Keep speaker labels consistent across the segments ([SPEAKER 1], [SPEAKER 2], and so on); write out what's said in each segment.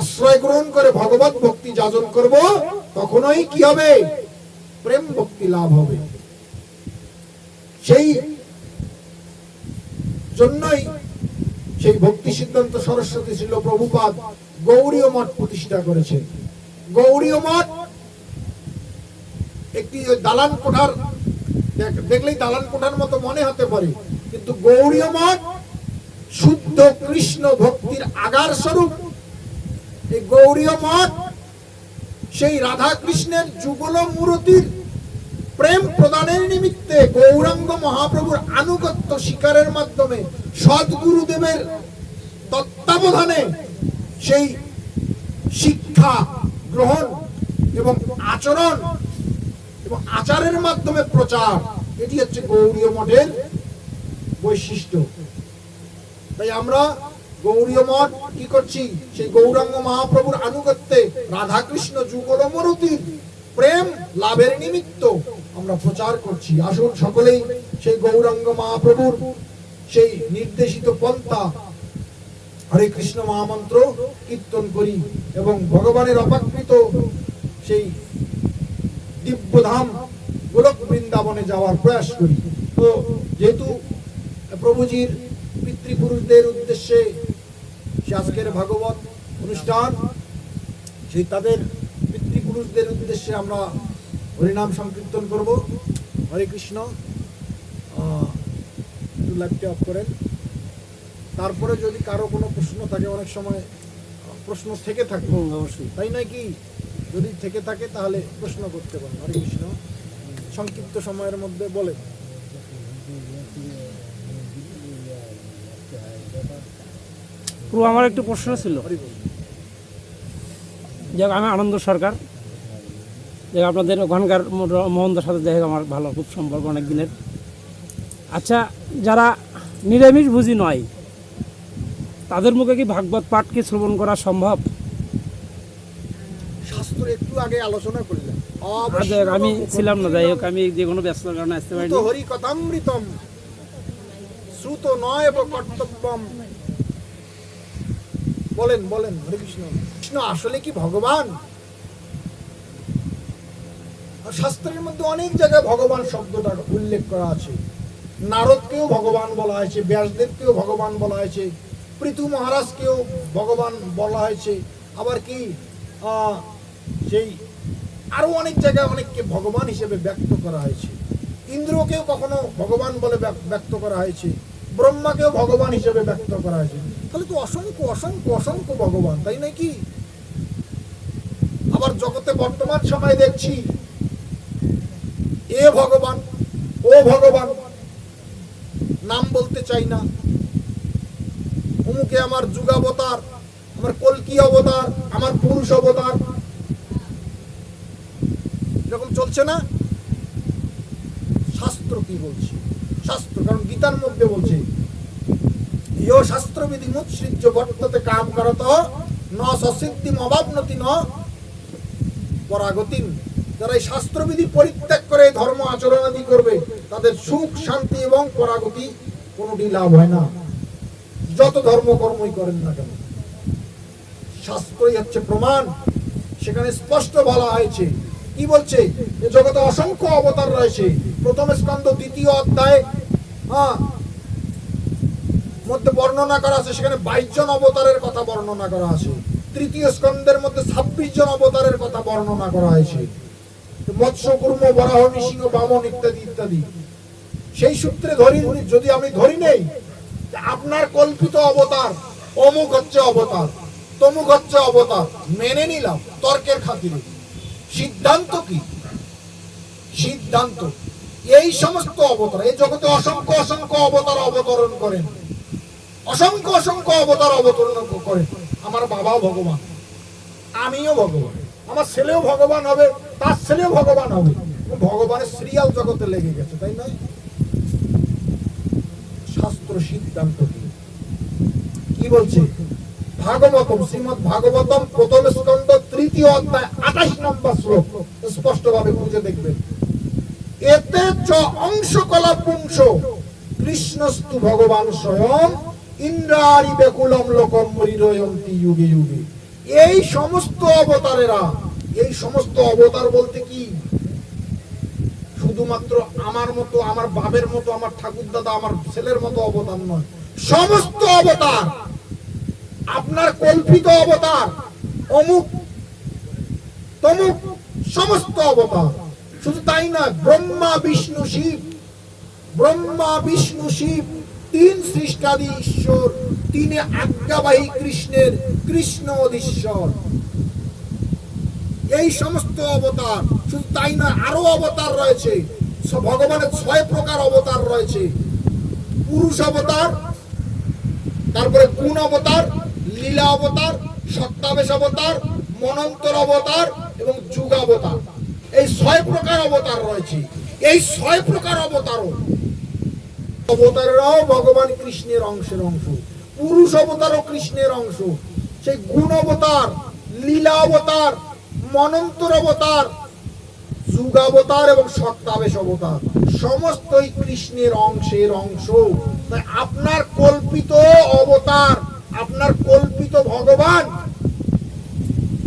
[SPEAKER 1] আশ্রয় গ্রহণ করে ভগবত ভক্তি যাজন করব, তখনই কি হবে? প্রেম ভক্তি লাভ হবে। সেই জন্যই সেই ভক্তি সিদ্ধান্ত সরস্বতী ছিল প্রভুপাদ গৌরীয় মঠ প্রতিষ্ঠা করেছেন। গৌরীয় মঠ একটি দালান কোঠার দেখলেই দালান কোঠার মতো মনে হতে পারে, কিন্তু গৌরীয় মঠ শুদ্ধ কৃষ্ণ ভক্তির আগার স্বরূপ এই গৌরীয় মঠ সেই রাধা কৃষ্ণের যুগল মূরতির প্রেম প্রদানের নিমিত্তে গৌরাঙ্গ মহাপ্রভুর আনুগত্য স্বীকারের মাধ্যমে সদ্গুরুদেবের তত্ত্বাবধানে সেই শিক্ষা গ্রহণ এবং আচরণ এবং আচারের মাধ্যমে প্রচার, এটি হচ্ছে গৌরীয় মঠের বৈশিষ্ট্য। তাই আমরা গৌরীয় মঠ, কি করছি? সেই গৌরাঙ্গ মহাপ্রভুর আনুগত্যে রাধাকৃষ্ণ যুগল মরুতির প্রেম লাভের নিমিত্ত আমরা প্রচার করছি। আসুন সকলেই সেই গৌরাঙ্গ মহাপ্রভুর সেই নির্দেশিত পন্থা, হরে কৃষ্ণ মহামন্ত্র কীর্তন করি এবং ভগবানের অপাকৃত সেই দিব্যধাম গোলক বৃন্দাবনে যাওয়ার প্রয়াস করি। তো যেহেতু প্রভুজির পিতৃপুরুষদের উদ্দেশ্যে আজকের ভাগবত অনুষ্ঠান সেই তাদের পিতৃপুরুষদের উদ্দেশ্যে আমরা হরিনাম সংকীর্তন করব। হরে কৃষ্ণ। একটু অফ করেন। তারপরে যদি কারও কোনো প্রশ্ন থাকে অনেক সময় প্রশ্ন থেকে থাকে।
[SPEAKER 2] অবশ্যই।
[SPEAKER 1] তাই নয় কি? যদি থেকে থাকে তাহলে প্রশ্ন করতে পারেন। হরে কৃষ্ণ। সংক্ষিপ্ত সময়ের মধ্যে বলে
[SPEAKER 2] পুরো আমার একটু প্রশ্ন ছিল। যাক আমি আনন্দ সরকার। যাক আপনাদের ওখানকার মোহনদার সাথে দেখা আমার ভালো খুব সম্পর্ক অনেক দিনের। আচ্ছা যারা নিরামিষ ভুজি নয় তাদের মুখে কি ভাগবত পাঠকে শ্রবণ করা সম্ভব?
[SPEAKER 1] শাস্ত্র একটু আগে আলোচনা
[SPEAKER 2] যাক, আমি ছিলাম না যাই হোক আমি যে কোনো ব্যস্ততার কারণে আসতে পারিনি।
[SPEAKER 1] হরি কথামৃতম শ্রুত নয় এব কর্তব্যম। বলেন বলেন, হরে কৃষ্ণ। কৃষ্ণ, আসলে কি ভগবান? শাস্ত্রের মধ্যে অনেক জায়গায় ভগবান শব্দটা উল্লেখ করা আছে। নারদকেও ভগবান বলা হয়েছে, ব্যাসদেবকেও ভগবান বলা হয়েছে, পৃথু মহারাজকেও ভগবান বলা হয়েছে। আবার কি সেই আরও অনেক জায়গায় অনেককে ভগবান হিসেবে ব্যক্ত করা হয়েছে। ইন্দ্রকেও কখনো ভগবান বলে ব্যক্ত করা হয়েছে, ব্রহ্মাকেও ভগবান হিসেবে ব্যক্ত করা হয়েছে। তাহলে তো অসংখ্য অসংখ্য অসংখ্য ভগবান, তাই নয় কি? আবার জগতে বর্তমান সময় দেখছি, এ ভগবান, ও ভগবান, নাম বলতে চাই না। অমুকে আমার যুগাবতার, আমার কলকি অবতার, আমার পুরুষ অবতার। এরকম চলছে না? শাস্ত্র কি বলছে? শাস্ত্র, কারণ গীতার মধ্যে বলছে ইয় শাস্ত্রবিধি মুৎসৃজ্য বর্ততে কাম করত, ন সসিদ্ধিম অভাবনতি ন পরাগতিম যারা এই শাস্ত্রবিধি পরিত্যাগ করে ধর্ম করবে, তাদের সুখ, শান্তি এবং পরাগতি লাভ হয় না। যত ধর্ম কর্মই করেন না কেন। শাস্ত্রই হচ্ছে প্রমাণ। সেখানে স্পষ্ট বলা হয়েছে। কি বলছে? জগতে অসংখ্য অবতার রয়েছে। প্রথম স্কন্ধ, দ্বিতীয় অধ্যায় হ্যাঁ মধ্যে বর্ণনা করা আছে, সেখানে বাইশ জন অবতারের কথা বর্ণনা করা আছে। তৃতীয় স্কন্ধের মধ্যে ছাব্বিশ জন অবতারের কথা বর্ণনা করা হয়েছে। মৎস্য, কুর্ম, বরাহ, নৃসিংহ, বামন ইত্যাদি ইত্যাদি। সেই সূত্রে ধরি, যদি আমি ধরি নেই আপনার কল্পিত অবতার, অমুক হচ্ছে অবতার, তমুক হচ্ছে অবতার, মেনে নিলাম, তর্কের খাতিরে। সিদ্ধান্ত কি? সিদ্ধান্ত। এই সমস্ত অবতার, এই জগতে অসংখ্য অসংখ্য অবতার অবতরণ করেন। অসংখ্য অসংখ্য অবতার অবতরণ করেন আমার বাবাও ভগবান। আমিও ভগবান। আমার ছেলেও ভগবান হবে, তার ছেলেও ভগবান হবে। ভগবানের সিরিয়াল জগতে লেগে গেছে, তাই নয়? শাস্ত্র সিদ্ধান্ত কি? বলছে? ভাগবতম, শ্রীমদ ভাগবতম প্রথম স্কন্ধ, তৃতীয় অধ্যায়, আঠাশ নম্বর শ্লোক। স্পষ্ট ভাবে খুঁজে দেখবেন। এতে চ অংশ কলা পুংস। কৃষ্ণস্তু ভগবান স্বয়ং ইন্দ্রারি বেকুলম লোকম মরিরয়ন্তি যুগে যুগে। এই সমস্ত অবতারেরা, এই সমস্ত অবতার বলতে কি? শুধুমাত্র আমার মতো, আমার বাবের মতো, আমার ঠাকুর দাদা আমার ছেলের মতো অবতার নয়। সমস্ত অবতার, আপনার কল্পিত অবতার, অমুক, তমুক, সমস্ত অবতার। শুধু তাই না ব্রহ্মা, বিষ্ণু, শিব। ব্রহ্মা, বিষ্ণু, শিব। তিন সৃষ্টাদি ঈশ্বর, তিনে আজ্ঞাবাহী কৃষ্ণের কৃষ্ণ অধীশ্বর। এই সমস্ত অবতার, শুধু তাই না আরও অবতার রয়েছে। ভগবানের ছয় প্রকার অবতার রয়েছে। পুরুষ অবতার, তারপরে গুণ অবতার, লীলা অবতার সত্তাবেশ অবতার, মনন্তর অবতার এবং যুগ অবতার। এই ছয় প্রকার অবতার রয়েছে। এই ছয় প্রকার অবতারও অবতারেরাও ভগবান কৃষ্ণের অংশের অংশ। পুরুষ অবতারও কৃষ্ণের অংশ। সেই গুণ অবতার, লীলা অবতার, মনন্তর অবতার যুগাবতার এবং সত্তাবেশ অবতার, সমস্তই কৃষ্ণের অংশের অংশ। আপনার কল্পিত অবতার, আপনার কল্পিত ভগবান,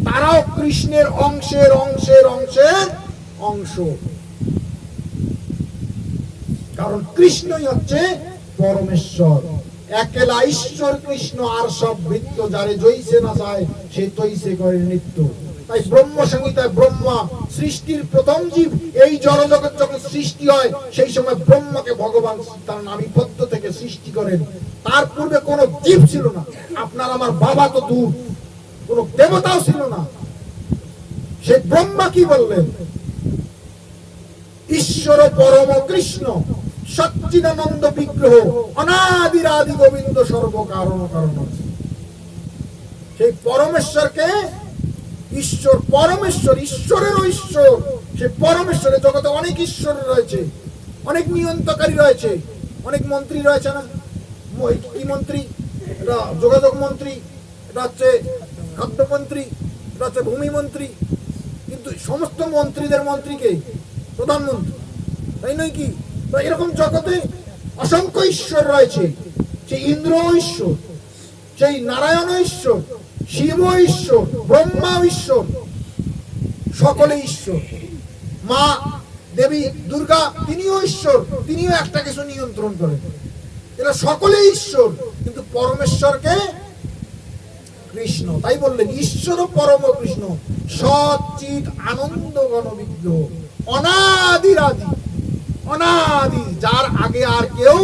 [SPEAKER 1] তারাও কৃষ্ণের অংশের অংশের অংশের অংশ। কারণ কৃষ্ণই হচ্ছে পরমেশ্বর। একেলা ঈশ্বর কৃষ্ণ, আর সব বৃত্ত যারে জইছে না চায় সে তৈছে করে নিত্য তাই ব্রহ্ম সংহিতায় ব্রহ্মা সৃষ্টির প্রথম জীব, এই জড়জগৎ যখন সৃষ্টি হয়, সেই সময় ব্রহ্মকে ভগবান তার নামিপত্য থেকে সৃষ্টি করেন। তার পূর্বে কোনো জীব ছিল না। আপনার আমার বাবা তো দূর, কোনো দেবতাও ছিল না। সেই ব্রহ্মা কি বললেন? ঈশ্বর পরম কৃষ্ণ সচ্চিদানন্দ বিগ্রহ, অনাদিরাদি গোবিন্দ সর্ব কারণ কারণ সেই পরমেশ্বরকে ঈশ্বর, পরমেশ্বর, ঈশ্বরেরও ঈশ্বর। সে পরমেশ্বরের জগতে অনেক ঈশ্বর রয়েছে, অনেক নিয়ন্ত্রকারী রয়েছে, অনেক মন্ত্রী রয়েছে না? কি মন্ত্রী? এটা যোগাযোগ মন্ত্রী, এটা হচ্ছে খাদ্যমন্ত্রী, এটা হচ্ছে ভূমি মন্ত্রী। কিন্তু সমস্ত মন্ত্রীদের মন্ত্রীকে প্রধানমন্ত্রী, তাই নয় কি? তো এরকম জগতে অসংখ্য ঈশ্বর রয়েছে। সেই ইন্দ্র ঈশ্বর সেই নারায়ণ ঈশ্বর, শিব ঈশ্বর, ব্রহ্মা ঈশ্বর, সকলে ঈশ্বর। মা, দেবী, দুর্গা, তিনিও ঈশ্বর, তিনিও একটা কিছু নিয়ন্ত্রণ করেন। এরা সকলে ঈশ্বর, কিন্তু পরমেশ্বরকে কৃষ্ণ। তাই বললেন ঈশ্বর পরম কৃষ্ণ। সচিত আনন্দ গণ বিগ্রহ অনাদির আদি অনাদি, যার আগে আর কেউ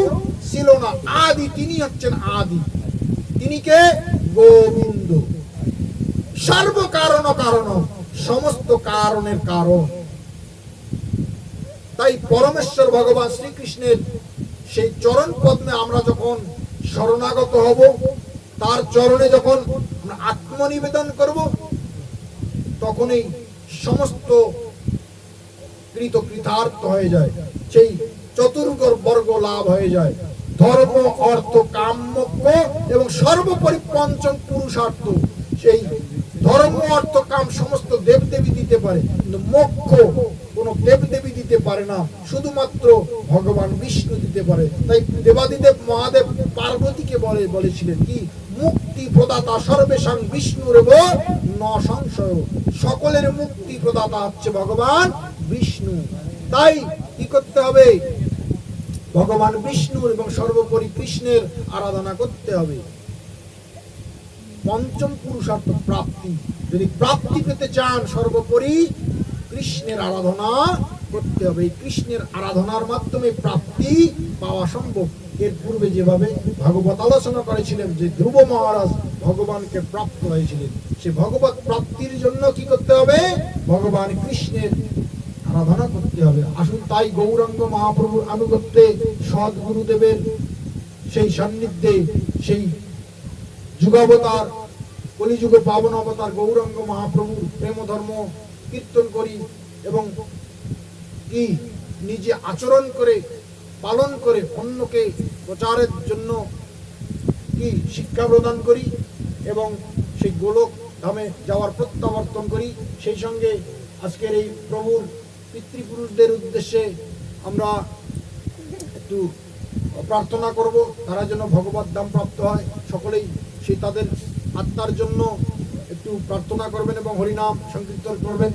[SPEAKER 1] ছিল না। আদি, তিনি হচ্ছেন আদি। তিনি কে? গোবিন্দ। সর্ব কারণ কারণ সমস্ত কারণের কারণ। তাই পরমেশ্বর ভগবান শ্রীকৃষ্ণের সেই চরণ পদ্মে আমরা যখন শরণাগত হব, তার চরণে যখন আত্মনিবেদন করব, তখনই সমস্ত কৃত কৃতার্থ হয়ে যায়। সেই চতুর্গর বর্গ লাভ হয়ে যায়। ধর্ম, অর্থ কাম মোক্ষ এবং সর্বোপরি পঞ্চম পুরুষার্থ। সেই ধর্ম, অর্থ, কাম সমস্ত দেবদেবী দিতে পারে। কিন্তু মোক্ষ কোন দেবদেবী দিতে পারে না। শুধুমাত্র ভগবান বিষ্ণু দিতে পারে। তাই দেবাদিদেব মহাদেব পার্বতীকে বলে, বলেছিলেন কি, মুক্তি প্রদাতা সর্বেশাং বিষ্ণুর ন সংশয়। সকলের মুক্তি প্রদাতা হচ্ছে ভগবান বিষ্ণু। তাই কি করতে হবে? ভগবান বিষ্ণুর এবং সর্বোপরি কৃষ্ণের আরাধনা করতে হবে। পঞ্চম পুরুষার্থ প্রাপ্তি। যদি প্রাপ্তি পেতে চান, সর্বোপরি কৃষ্ণের আরাধনা করতে হবে। কৃষ্ণের আরাধনার মাধ্যমে প্রাপ্তি পাওয়া সম্ভব। এর পূর্বে যেভাবে ভাগবত আলোচনা করেছিলেন, যে ধ্রুব মহারাজ ভগবানকে প্রাপ্ত হয়েছিলেন, সে ভগবত প্রাপ্তির জন্য কি করতে হবে? ভগবান কৃষ্ণের আরাধনা করতে হবে। আসুন তাই গৌরাঙ্গ মহাপ্রভুর আনুগত্যে সৎ গুরুদেবের সেই সান্নিধ্যে সেই যুগাবতার, কলিযুগ পাবন অবতার গৌরাঙ্গ মহাপ্রভু প্রেম ধর্ম কীর্তন করি এবং কি নিজে আচরণ করে, পালন করে অন্যকে প্রচারের জন্য কি শিক্ষা প্রদান করি এবং সেই গোলক ধামে যাওয়ার প্রত্যাবর্তন করি, সেই সঙ্গে আজকের এই প্রভুর পিতৃপুরুষদের উদ্দেশ্যে আমরা একটু প্রার্থনা করব, তারা যেন ভগবত দাম প্রাপ্ত হয় সকলেই সেই তাদের আত্মার জন্য একটু প্রার্থনা করবেন এবং হরিনাম সংকীর্তন করবেন।